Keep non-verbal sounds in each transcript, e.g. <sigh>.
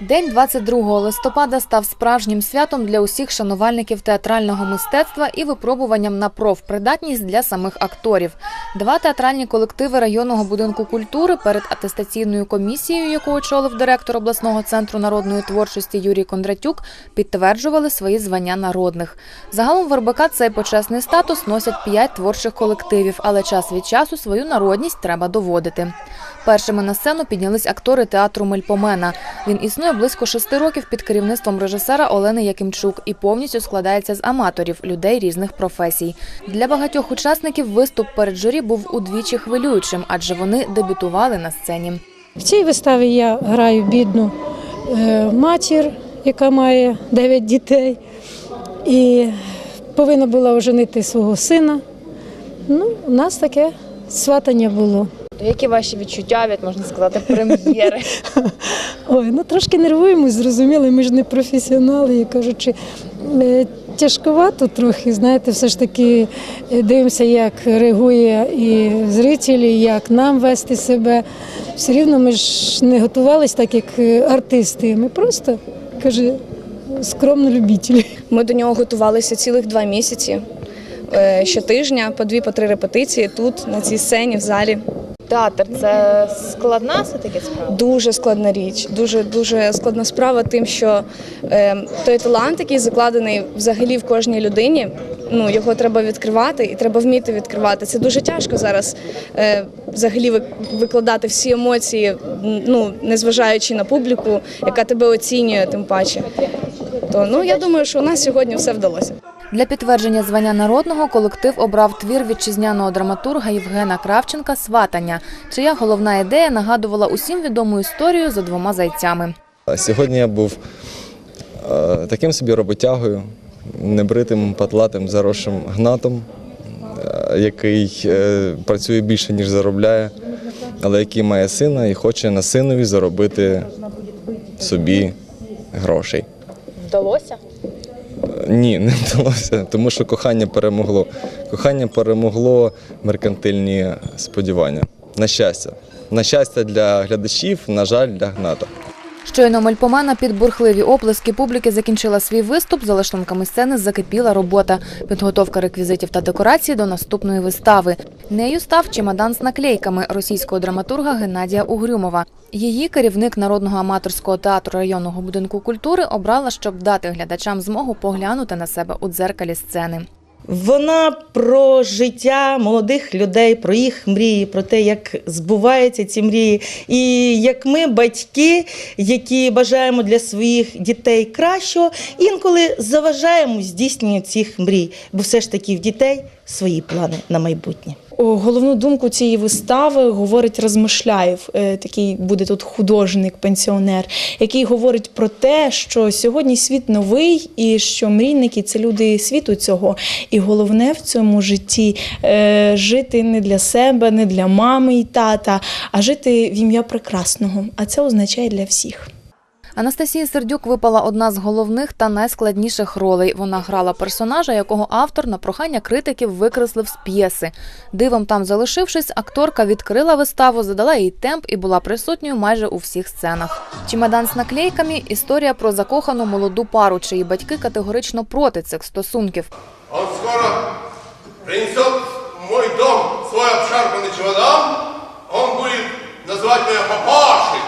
День 22 листопада став справжнім святом для усіх шанувальників театрального мистецтва і випробуванням на профпридатність для самих акторів. Два театральні колективи районного будинку культури перед атестаційною комісією, яку очолив директор обласного центру народної творчості Юрій Кондратюк, підтверджували свої звання народних. Загалом в РБК цей почесний статус носять п'ять творчих колективів, але час від часу свою народність треба доводити. Першими на сцену піднялись актори театру Мельпомена. Він існує близько шести років під керівництвом режисера Олени Якимчук і повністю складається з аматорів, людей різних професій. Для багатьох учасників виступ перед журі був удвічі хвилюючим, адже вони дебютували на сцені. В цій виставі я граю бідну е, матір, яка має 9 дітей, і повинна була оженити свого сина. Ну, у нас таке сватання було. Які ваші відчуття від можна сказати прем'єри? <laughs> Ой, ну трошки нервуємось, зрозуміло, ми ж не професіонали, і кажучи, е, тяжковато трохи, знаєте, все ж таки е, дивимося, як реагує і зрителі, як нам вести себе. Все рівно ми ж не готувалися так, як е, артисти. Ми просто, каже, скромно любителі. Ми до нього готувалися цілих два місяці. Щотижня по дві по три репетиції тут, на цій сцені, в залі. Театр це складна все таки справа. Дуже складна річ, дуже дуже складна справа, тим, що е, той талант, який закладений взагалі в кожній людині, ну його треба відкривати і треба вміти відкривати. Це дуже тяжко зараз е, взагалі викладати всі емоції, ну незважаючи на публіку, яка тебе оцінює, тим паче. То ну я думаю, що у нас сьогодні все вдалося. Для підтвердження звання народного колектив обрав твір вітчизняного драматурга Євгена Кравченка Сватання, чия головна ідея нагадувала усім відому історію за двома зайцями. Сьогодні я був таким собі роботягою, небритим, патлатим, заросшим гнатом, який е, працює більше, ніж заробляє, але який має сина і хоче на синові заробити собі грошей. Вдалося? Ні, не вдалося, тому що кохання перемогло. Кохання перемогло меркантильні сподівання. На щастя. На щастя для глядачів, на жаль, для гната. Щойно Мельпомена під бурхливі оплески публіки закінчила свій виступ. За лаштунками сцени закипіла робота. Підготовка реквізитів та декорацій до наступної вистави. Нею став чемодан з наклейками російського драматурга Геннадія Угрюмова. Її керівник народного аматорського театру районного будинку культури обрала, щоб дати глядачам змогу поглянути на себе у дзеркалі сцени. Вона про життя молодих людей, про їх мрії, про те, як збуваються ці мрії. І як ми, батьки, які бажаємо для своїх дітей кращого, інколи заважаємо здійсненню цих мрій, бо все ж таки в дітей свої плани на майбутнє. Головну думку цієї вистави говорить Розмишляєв, е, такий буде тут художник, пенсіонер, який говорить про те, що сьогодні світ новий, і що мрійники це люди світу цього. І головне в цьому житті е, жити не для себе, не для мами і тата, а жити в ім'я прекрасного. А це означає для всіх. Анастасії Сердюк випала одна з головних та найскладніших ролей. Вона грала персонажа, якого автор на прохання критиків викреслив з п'єси. Дивом там залишившись, акторка відкрила виставу, задала їй темп і була присутньою майже у всіх сценах. Чемодан з наклейками – історія про закохану молоду пару, чиї батьки категорично проти цих стосунків. Он скоро принесет мой дом свой обшарпанный чемодан. Он будет называть меня папашей.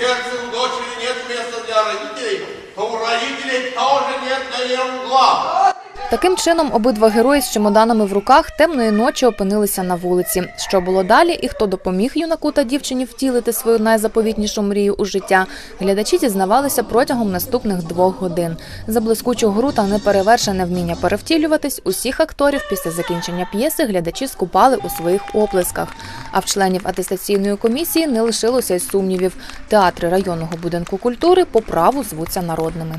Сердце у дочери нет места для родителей, то у родителей тоже нет для нее угла. Таким чином, обидва герої з чемоданами в руках темної ночі опинилися на вулиці. Що було далі, і хто допоміг юнаку та дівчині втілити свою найзаповітнішу мрію у життя, глядачі дізнавалися протягом наступних двох годин. За блискучу гру та неперевершене вміння перевтілюватись, усіх акторів після закінчення п'єси глядачі скупали у своїх оплесках. А в членів атестаційної комісії не лишилося й сумнівів. Театри районного будинку культури по праву звуться народними.